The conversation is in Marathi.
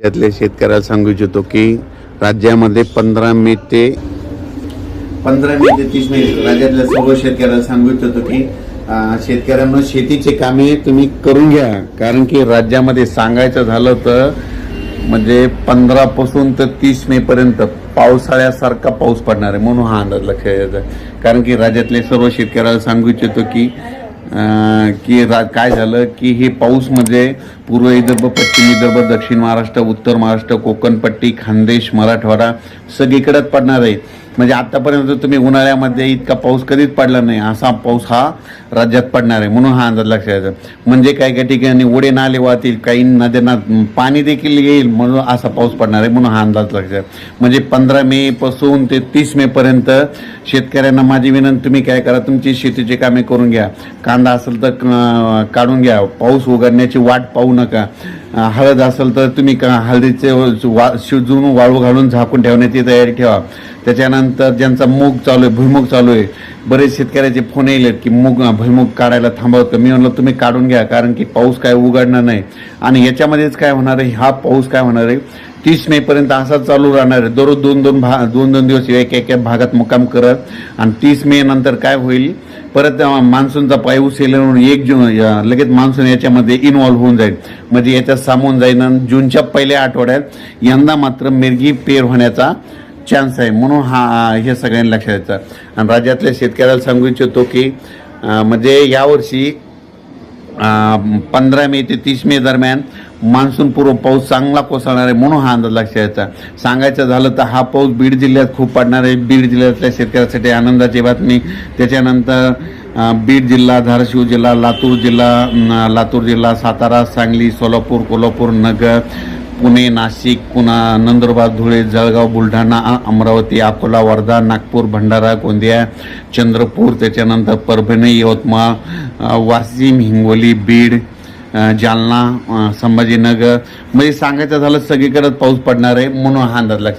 राज्यातल्या शेतकऱ्याला सांगू इच्छितो की राज्यामध्ये पंधरा मे ते पंधरा मे ते तीस मे राज्यातल्या सर्व शेतकऱ्याला सांगू इच्छितो की शेतकऱ्यांना शेतीचे कामे तुम्ही करून घ्या. कारण की राज्यामध्ये सांगायचं झालं तर म्हणजे पंधरा पासून तर तीस मे पर्यंत पावसाळ्यासारखा पाऊस पडणार आहे. म्हणून हा अंदाज लक्षात यायचा कारण की राज्यातले सर्व शेतकऱ्याला सांगू इच्छितो की की रा काय झालं की हे पाऊस म्हणजे पूर्व विदर्भ पश्चिम विदर्भ दक्षिण महाराष्ट्र उत्तर महाराष्ट्र कोकणपट्टी खानदेश मराठवाडा सगळीकडेच पडणार आहे. म्हणजे आतापर्यंत तुम्ही उन्हाळ्यामध्ये इतका पाऊस कधीच पडला नाही. असा पाऊस हा राज्यात पडणार आहे म्हणून हा अंदाज लक्षात यायचा म्हणजे काही काही ठिकाणी ओढे नाले वाहतील काही नद्यांना पाणी देखील येईल म्हणून असा पाऊस पडणार आहे म्हणून हा अंदाज लक्षात म्हणजे पंधरा मे पासून ते तीस मे पर्यंत शेतकऱ्यांना माझी विनंती तुम्ही काय करा तुमची शेतीची कामे करून घ्या. कांदा असेल तर काढून घ्या. पाऊस उघडण्याची वाट पाहू नका. हळद असेल तर तुम्ही का- हळदीचे वा शिजून वाळू घालून झाकून ठेवण्याची तयारी ठेवा. त्याच्यानंतर ज्यांचा मूग चालू आहे भुईमुग चालू आहे बरेच शेतकऱ्याचे फोन येईल की मूग भुईमुग काढायला थांबवतो मी म्हणलं तुम्ही काढून घ्या कारण की पाऊस काय उघडणार नाही. आणि याच्यामध्येच काय होणार आहे? हा पाऊस काय होणार आहे? तीस मे पर्यंत असाच चालू राहणार आहे. दररोज दोन दोन भा दोन दोन दिवस एक एक एक भागात मुक्काम करत आणि तीस मे नंतर काय होईल? परत मान्सूनचा पाय उचल एक जून लगेच मान्सून याच्यामध्ये इन्व्हॉल्व्ह होऊन जाईल. म्हणजे याच्यात सामून जाईल आणि जूनच्या पहिल्या आठवड्यात यंदा मात्र मिरगी पेर होण्याचा चान्स आहे. म्हणून हा हे सगळ्यांनी लक्षात द्यायचं आणि राज्यातल्या शेतकऱ्याला सांगू इच्छितो की म्हणजे यावर्षी पंधरा मे ते तीस मे दरम्यान मान्सूनपूर्व पाऊस चांगला कोसळणार आहे म्हणून हा अंदाज लक्षात यायचा सांगायचं झालं तर हा पाऊस बीड जिल्ह्यात खूप पडणार आहे. बीड जिल्ह्यातल्या शेतकऱ्यासाठी आनंदाची बातमी. त्याच्यानंतर बीड जिल्हा धाराशिव जिल्हा लातूर जिल्हा लातूर जिल्हा सातारा सांगली सोलापूर कोल्हापूर नगर पुणे नाशिक पुन्हा नंदुरबार धुळे जळगाव बुलढाणा अमरावती अकोला वर्धा नागपूर भंडारा गोंदिया चंद्रपूर त्याच्यानंतर परभणी यवतमाळ वाशिम हिंगोली बीड जालना संभाजीनगर. म्हणजे सांगायचं झालं सगळीकडे पाऊस पडणार आहे म्हणून हा अंदाज लागतो